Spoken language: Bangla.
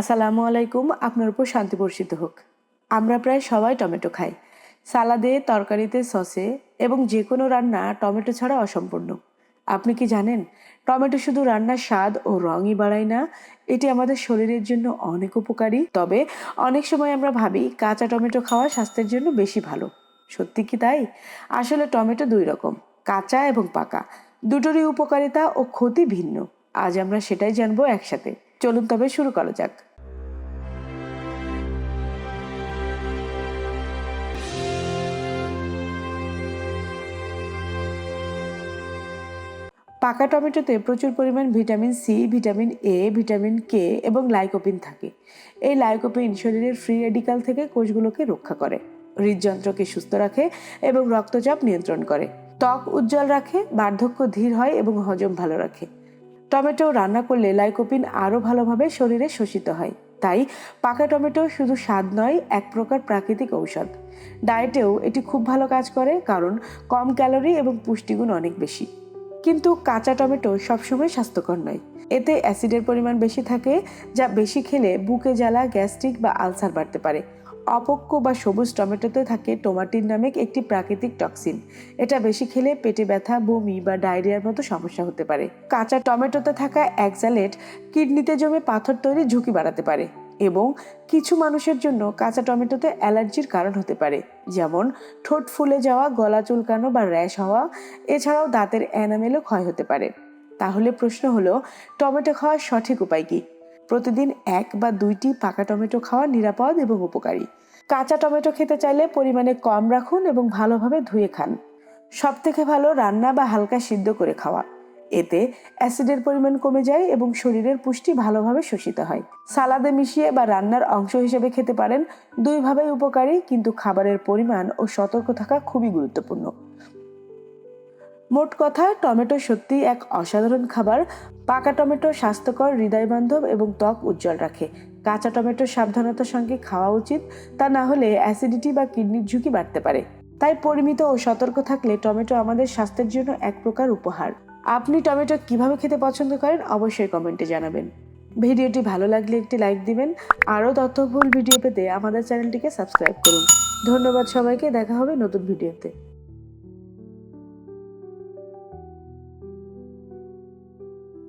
আসসালামু আলাইকুম, আপনার উপর শান্তি বর্ষিত হোক। আমরা প্রায় সবাই টমেটো খাই। সালাদে, তরকারিতে সসে এবং যে কোনো রান্না টমেটো ছাড়া অসম্পূর্ণ। আপনি কি জানেন, টমেটো শুধু রান্নার স্বাদ ও রঙই বাড়ায় না, এটি আমাদের শরীরের জন্য অনেক উপকারী। তবে অনেক সময় আমরা ভাবি, কাঁচা টমেটো খাওয়া স্বাস্থ্যের জন্য বেশি ভালো। সত্যি কি তাই? আসলে টমেটো দুই রকম, কাঁচা এবং পাকা। দুটোরই উপকারিতা ও ক্ষতি ভিন্ন। আজ আমরা সেটাই জানব একসাথে। চলুন তবে শুরু করা যাক। পাকা টমেটোতে প্রচুর পরিমাণ vitamin C, vitamin A, vitamin K এবং লাইকোপিন থাকে। এই লাইকোপিন শরীরের ফ্রি রেডিকাল থেকে কোষগুলোকে রক্ষা করে, হৃদযন্ত্রকে সুস্থ রাখে এবং রক্তচাপ নিয়ন্ত্রণ করে। ত্বক উজ্জ্বল রাখে, বার্ধক্য ধীর হয় এবং হজম ভালো রাখে। টমেটো রান্না করলে লাইকোপিন আরও ভালোভাবে শরীরে শোষিত হয়। তাই পাকা টমেটো শুধু স্বাদ নয়, এক প্রকার প্রাকৃতিক ঔষধ। ডায়েটেও এটি খুব ভালো কাজ করে, কারণ কম ক্যালোরি এবং পুষ্টিগুণ অনেক বেশি। কিন্তু কাঁচা টমেটো সবসময় স্বাস্থ্যকর নয়। এতে অ্যাসিডের পরিমাণ বেশি থাকে, যা বেশি খেলে বুকে জ্বালা, গ্যাস্ট্রিক বা আলসার বাড়তে পারে। অপক্ষ বা সবুজ টমেটোতে থাকে টোমাটিন নামে একটি প্রাকৃতিক টক্সিন। এটা বেশি খেলে পেটে ব্যথা, বমি বা ডায়রিয়ার মতো সমস্যা হতে পারে। কাঁচা টমেটোতে থাকা অ্যাক্সালেট কিডনিতে জমে পাথর তৈরির ঝুঁকি বাড়াতে পারে। এবং কিছু মানুষের জন্য কাঁচা টমেটোতে অ্যালার্জির কারণ হতে পারে, যেমন ঠোঁট ফুলে যাওয়া, গলা চুলকানো বা র্যাশ হওয়া, এছাড়াও দাঁতের অ্যানামেলও ক্ষয় হতে পারে। তাহলে প্রশ্ন হলো, টমেটো খাওয়ার সঠিক উপায় কী? প্রতিদিন এক বা দুইটি পাকা টমেটো খাওয়া নিরাপদ এবং উপকারী। কাঁচা টমেটো খেতে চাইলে পরিমাণে কম রাখুন এবং ভালোভাবে ধুয়ে খান। সব থেকে ভালো রান্না বা হালকা সিদ্ধ করে খাওয়া। এতে অ্যাসিডের পরিমাণ কমে যায় এবং শরীরের পুষ্টি ভালোভাবে শোষিত হয়। সালাদে মিশিয়ে বা রান্নার অংশ হিসেবে খেতে পারেন, দুইভাবেই উপকারী, কিন্তু খাবারের পরিমাণ ও সতর্ক থাকা খুবই গুরুত্বপূর্ণ। মোট কথা, টমেটো সত্যি এক অসাধারণ খাবার। পাকা টমেটো স্বাস্থ্যকর, হৃদয়বান্ধব এবং ত্বক উজ্জ্বল রাখে। কাঁচা টমেটো সাবধানতার সঙ্গে খাওয়া উচিত, তা না হলে অ্যাসিডিটি বা কিডনির ঝুঁকি বাড়তে পারে। তাই পরিমিত ও সতর্ক থাকলে টমেটো আমাদের স্বাস্থ্যের জন্য এক প্রকার উপহার। আপনি টমেটো কীভাবে খেতে পছন্দ করেন অবশ্যই কমেন্টে জানাবেন। ভিডিওটি ভালো লাগলে একটি লাইক দিবেন, আরও তথ্যভুল ভিডিও পেতে আমাদের চ্যানেলটিকে সাবস্ক্রাইব করুন। ধন্যবাদ সবাইকে, দেখা হবে নতুন ভিডিওতে।